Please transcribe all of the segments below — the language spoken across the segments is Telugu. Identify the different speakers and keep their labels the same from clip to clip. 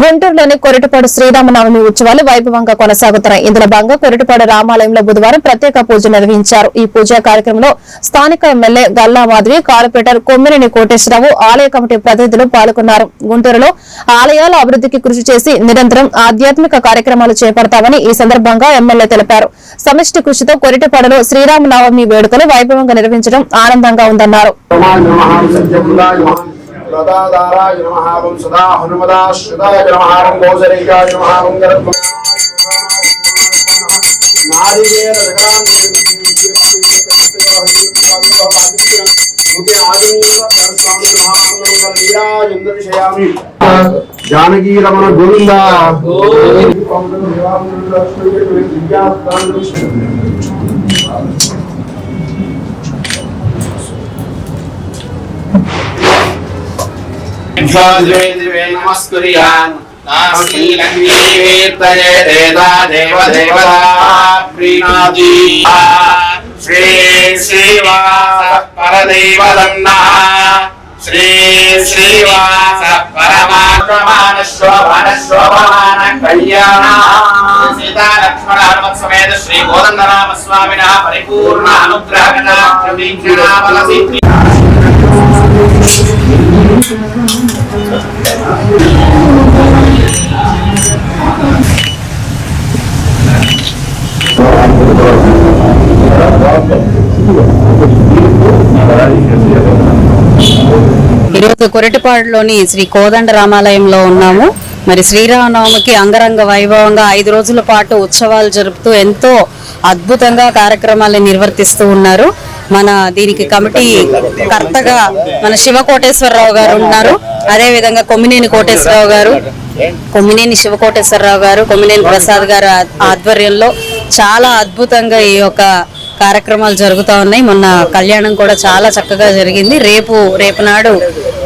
Speaker 1: గుంటూరులోని కొరటపాడు శ్రీరామనవమి ఉత్సవాలు వైభవంగా కొనసాగుతున్నాయి. ఇందులో భాగంగా కొరటపాడు రామాలయంలో బుధవారం ప్రత్యేక పూజ నిర్వహించారు. ఈ పూజా కార్యక్రమంలో స్థానిక ఎమ్మెల్యే గల్లా మాధవి కార్పొరేటర్ కొమ్మిరిని కోటేశ్వరరావు ఆలయ కమిటీ ప్రతినిధులు పాల్గొన్నారు. గుంటూరులో ఆలయాల అభివృద్ధికి కృషి చేసి నిరంతరం ఆధ్యాత్మిక కార్యక్రమాలు చేపడతామని ఈ సందర్భంగా ఎమ్మెల్యే తెలిపారు. సమిష్టి కృషితో కొరటపాడులో శ్రీరామనవమి వేడుకలు వైభవంగా నిర్వహించడం ఆనందంగా ఉందన్నారు.
Speaker 2: నమాయ నమః సత్యపుండాయ నమః లతాదారాయ నమః వం సదా హనుమదాశ్రుతాయ నమః వం గోచరీకాయ నమః
Speaker 3: నమస్కుర్యాన్ నాస్మీలక్ష్మీకీర్తయే దేదా దేవ దేవతా ప్రీణాది శ్రీ శ్రీవాస పరదేవదన్న శ్రీ శ్రీవాస పరమాత్మమాన కళ్యాణ శ్రీ కోదండరామ పరిపూర్ణ
Speaker 4: ఈరోజు కొరటిపాడులోని శ్రీ కోదండ రామాలయంలో ఉన్నాము. మరి శ్రీరామనవమికి అంగరంగ వైభవంగా ఐదు రోజుల పాటు ఉత్సవాలు జరుపుతూ ఎంతో అద్భుతంగా కార్యక్రమాలు నిర్వర్తిస్తూ ఉన్నారు. మన దీనికి కమిటీ కర్తగా మన శివ కోటేశ్వరరావు గారు ఉన్నారు. అదే విధంగా కొమ్మినేని కోటేశ్వరరావు గారు కొమ్మినేని శివ కోటేశ్వరరావు గారు కొమ్మినేని ప్రసాద్ గారు ఆధ్వర్యంలో చాలా అద్భుతంగా ఈ యొక్క కార్యక్రమాలు జరుగుతూ ఉన్నాయి. మొన్న కళ్యాణం కూడా చాలా చక్కగా జరిగింది. రేపు రేపు నాడు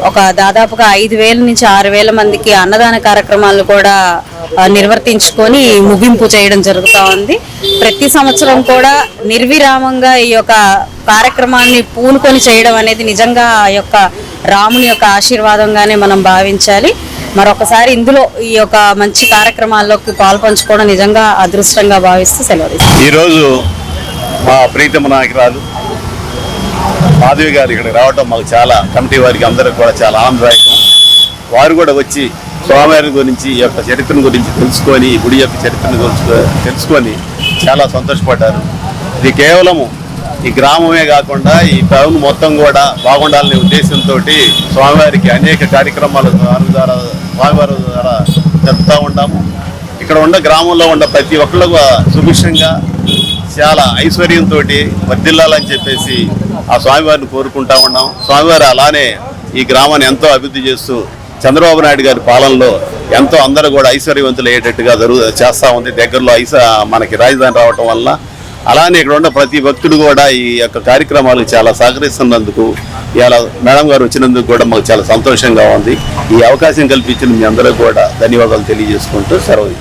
Speaker 4: ఒక దాదాపుగా ఐదు వేల నుంచి ఆరు వేల మందికి అన్నదాన కార్యక్రమాలు కూడా నిర్వర్తించుకొని ముగింపు చేయడం జరుగుతూ ఉంది. ప్రతి సంవత్సరం కూడా నిర్విరామంగా ఈ యొక్క కార్యక్రమాన్ని పూనుకొని చేయడం అనేది నిజంగా ఆ యొక్క రాముని యొక్క ఆశీర్వాదంగానే మనం భావించాలి. మరొకసారి ఇందులో ఈ యొక్క మంచి కార్యక్రమాల్లోకి పాల్పంచుకోవడం నిజంగా అదృష్టంగా భావిస్తూ సెలవు
Speaker 5: ఈరోజు మా ప్రీతమ నాయకురాలు. మాధవి గారు ఇక్కడికి రావడం మాకు చాలా కమిటీ వారికి అందరికి కూడా చాలా ఆనందదాయకం. వారు కూడా వచ్చి స్వామివారి గురించి ఈ యొక్క చరిత్రను గురించి తెలుసుకొని గుడి యొక్క చరిత్రను గురించి తెలుసుకొని చాలా సంతోషపడ్డారు. ఇది కేవలము ఈ గ్రామమే కాకుండా ఈ టౌన్ మొత్తం కూడా బాగుండాలనే ఉద్దేశంతో స్వామివారికి అనేక కార్యక్రమాలు ద్వారా స్వామివారి ద్వారా జరుపుతూ ఉంటాము ఇక్కడ ఉన్న గ్రామంలో ఉన్న ప్రతి ఒక్కళ్ళు కూడా సుభిక్షంగా చాలా ఐశ్వర్యంతో వర్ధిల్లాలని చెప్పేసి ఆ స్వామివారిని కోరుకుంటా ఉన్నాం. స్వామివారు అలానే ఈ గ్రామాన్ని ఎంతో అభివృద్ధి చేస్తూ చంద్రబాబు నాయుడు గారి పాలనలో ఎంతో అందరూ కూడా ఐశ్వర్యవంతులు అయ్యేటట్టుగా జరుగు చేస్తూ ఉంది. దగ్గరలో ఐస మనకి రాజధాని రావటం వల్ల అలానే ఇక్కడ ఉన్న ప్రతి భక్తుడు కూడా ఈ యొక్క కార్యక్రమాలకు చాలా సహకరిస్తున్నందుకు ఇలా మేడం గారు వచ్చినందుకు కూడా మాకు చాలా సంతోషంగా ఉంది. ఈ అవకాశం కల్పించిన మీ అందరూ కూడా ధన్యవాదాలు తెలియజేసుకుంటూ సెలవు